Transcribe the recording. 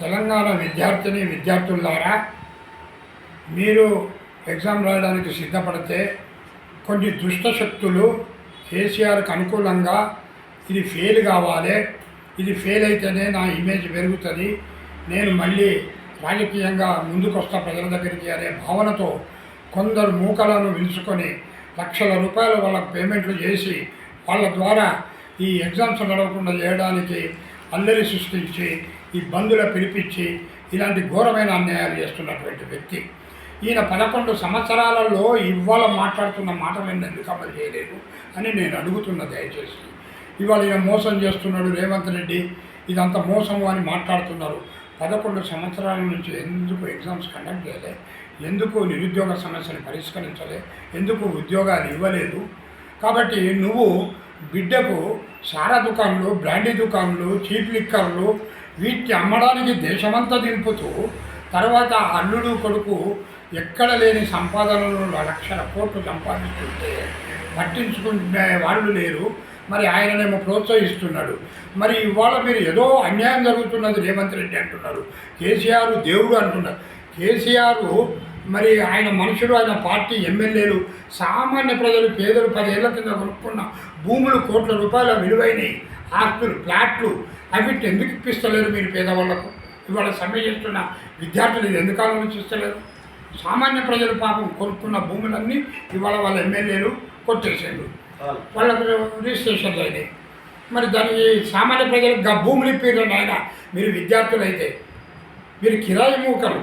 తెలంగాణ విద్యార్థిని విద్యార్థులారా మీరు ఎగ్జామ్ రాయడానికి సిద్ధపడితే కొన్ని దుష్ట శక్తులు కేసీఆర్కి అనుకూలంగా ఇది ఫెయిల్ కావాలి. ఇది ఫెయిల్ అయితేనే నా ఇమేజ్ పెరుగుతుంది. నేను మళ్ళీ రాజకీయంగా ముందుకు వస్తా ప్రజల దగ్గరికి అనే భావనతో కొందరు మూకలను పిలుచుకొని లక్షల రూపాయల వాళ్ళకు పేమెంట్లు చేసి వాళ్ళ ద్వారా ఈ ఎగ్జామ్స్ నడవకుండా చేయడానికి అల్లరి సృష్టించి ఈ పిలిపించి ఇలాంటి ఘోరమైన అన్యాయాలు చేస్తున్నటువంటి వ్యక్తి. ఈయన పదకొండు సంవత్సరాలలో ఇవాళ మాట్లాడుతున్న మాటలను ఎందుకు అమలు చేయలేదు అని నేను అడుగుతున్న దయచేసి. ఇవాళ ఈయన మోసం చేస్తున్నాడు రేవంత్ రెడ్డి. ఇదంతా మోసము అని మాట్లాడుతున్నారు. పదకొండు సంవత్సరాల నుంచి ఎందుకు ఎగ్జామ్స్ కండక్ట్ చేయలే? ఎందుకు నిరుద్యోగ సమస్యను పరిష్కరించలే? ఎందుకు ఉద్యోగాలు ఇవ్వలేదు? కాబట్టి నువ్వు బిడ్డకు సారా దుకాణాలు బ్రాండీ దుకాణాలు చీప్ లిక్కర్లు వీటిని అమ్మడానికి దేశమంతా దింపుతూ తర్వాత అల్లుడు కొడుకు ఎక్కడ లేని సంపాదనలు లక్షల కోట్లు సంపాదిస్తుంటే పట్టించుకునే వాళ్ళు లేరు. మరి ఆయననేమో ప్రోత్సహిస్తున్నాడు. మరి ఇవాళ మీరు ఏదో అన్యాయం జరుగుతున్నది రేవంత్ రెడ్డి అంటున్నారు. కేసీఆర్ దేవుడు అంటున్నారు. కేసీఆర్ మరి ఆయన మనుషులు ఆయన పార్టీ ఎమ్మెల్యేలు సామాన్య ప్రజలు పేదలు పదేళ్ళ కింద కొనుక్కున్న భూములు కోట్ల రూపాయల విలువైనవి. ఆస్తులు ఫ్లాట్లు అవి ఎందుకు ఇప్పిస్తలేరు మీరు పేదవాళ్ళకు? ఇవాళ సమ్మె చేస్తున్న విద్యార్థులు ఇది ఎందుకు ఆలోచిస్తలేరు? సామాన్య ప్రజలు పాపం కొనుక్కున్న భూములన్నీ ఇవాళ వాళ్ళ ఎమ్మెల్యేలు కొట్టేసారు వాళ్ళకు రిజిస్ట్రేషన్లు అయినాయి. మరి దానికి సామాన్య ప్రజలకు భూములు ఇప్పిరండి ఆయన మీరు విద్యార్థులు అయితే మీరు కిరాయి మూకలు.